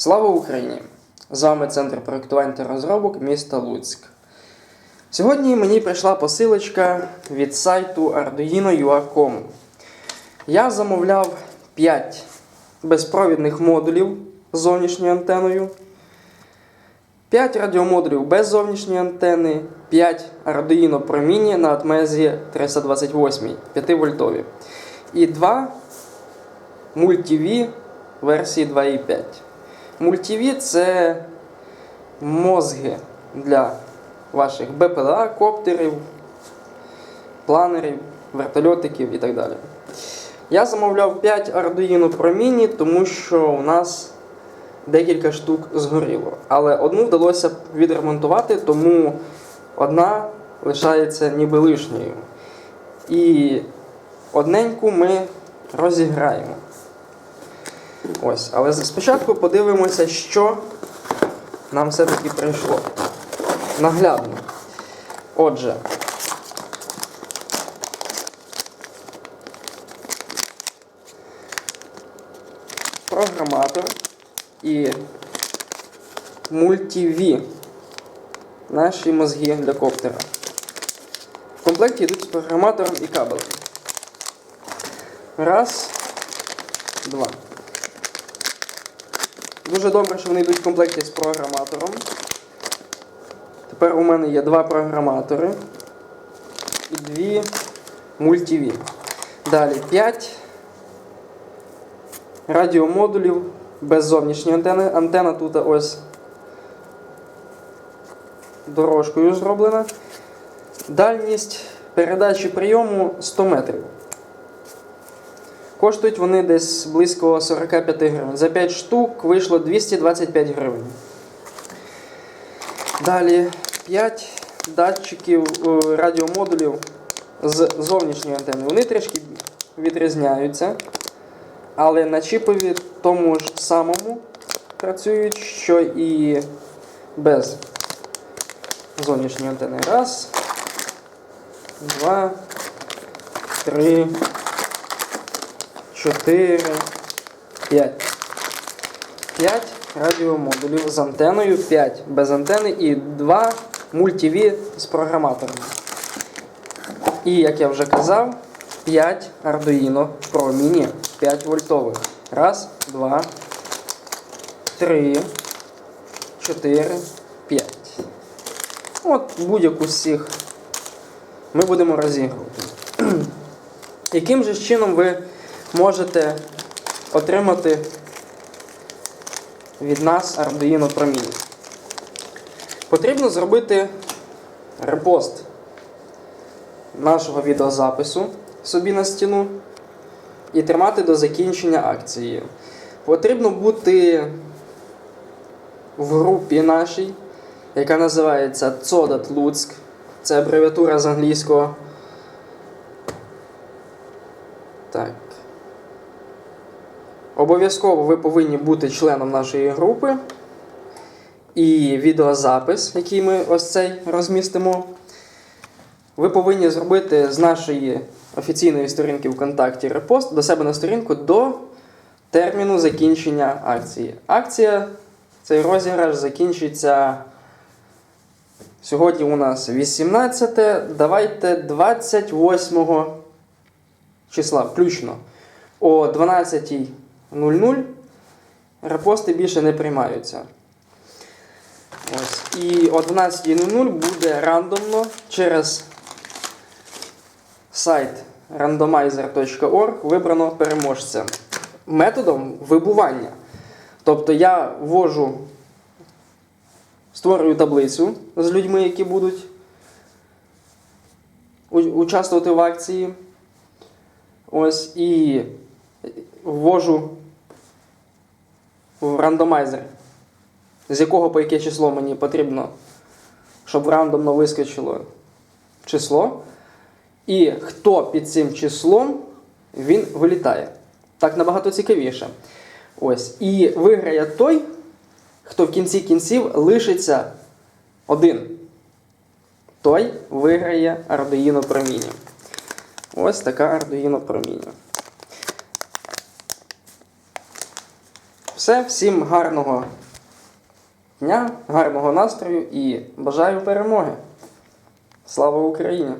Слава Україні! З вами Центр проєктувань та розробок міста Луцьк. Сьогодні мені прийшла посилочка від сайту Arduino.ua.com. Я замовляв 5 безпровідних модулів з зовнішньою антеною, 5 радіомодулів без зовнішньої антени, 5 Arduino Pro на Atmezi 328 5 вольтові і 2 Multi-V версії 2.5. Multi-V це мозги для ваших БПЛА, коптерів, планерів, вертольотиків і так далі. Я замовляв 5 Arduino Pro Mini, тому що у нас декілька штук згоріло. Але одну вдалося відремонтувати, тому одна лишається ніби лишньою. І одненьку ми розіграємо. Ось, але спочатку подивимося, що нам все-таки прийшло. Наглядно. Отже. Програматор і мультиві. Наші мозги для коптера. В комплекті йдуть з програматором і кабелем. Раз, два. Дуже добре, що вони йдуть в комплекті з програматором. Тепер у мене є два програматори і дві мультиві. Далі 5 радіомодулів без зовнішньої антени. Антена тут ось дорожкою зроблена. Дальність передачі прийому 100 метрів. Коштують вони десь близько 45 гривень. За 5 штук вийшло 225 гривень. Далі 5 датчиків е, радіомодулів з зовнішньої антени. Вони трішки відрізняються, але на чіпові тому ж самому працюють, що і без зовнішньої антени. Раз, два, три. 4, 5. 5 радіомодулів з антеною, 5 без антени і 2 мультиві з програматором. І, як я вже казав, 5 Arduino Pro Mini 5 вольтових. Раз, два, три, 4, 5. От будь-яку з цих ми будемо розігрувати. Яким же чином ви можете отримати від нас Arduino Pro Потрібно зробити репост нашого відеозапису собі на стіну і тримати до закінчення акції. Потрібно бути в групі нашій, яка називається Цодат Луцьк. Це абревіатура з англійського. Так. Обов'язково ви повинні бути членом нашої групи. І відеозапис, який ми ось цей розмістимо, ви повинні зробити з нашої офіційної сторінки ВКонтакті репост до себе на сторінку до терміну закінчення акції. Акція, цей розіграш закінчиться. Сьогодні у нас 18. Давайте 28 числа включно о 12.00 репости більше не приймаються. Ось. І о 12.00 буде рандомно через сайт randomizer.org вибрано переможця методом вибування. Тобто я ввожу, створюю таблицю з людьми, які будуть участвувати в акції. Ось і ввожу в рандомайзер, з якого по яке число мені потрібно, щоб рандомно вискочило число. І хто під цим числом, він вилітає. Так набагато цікавіше. Ось. І виграє той, хто в кінці кінців лишиться один. Той виграє Pro Mini. Ось така Arduino Pro Все, всім гарного дня, гарного настрою і бажаю перемоги. Слава Україні!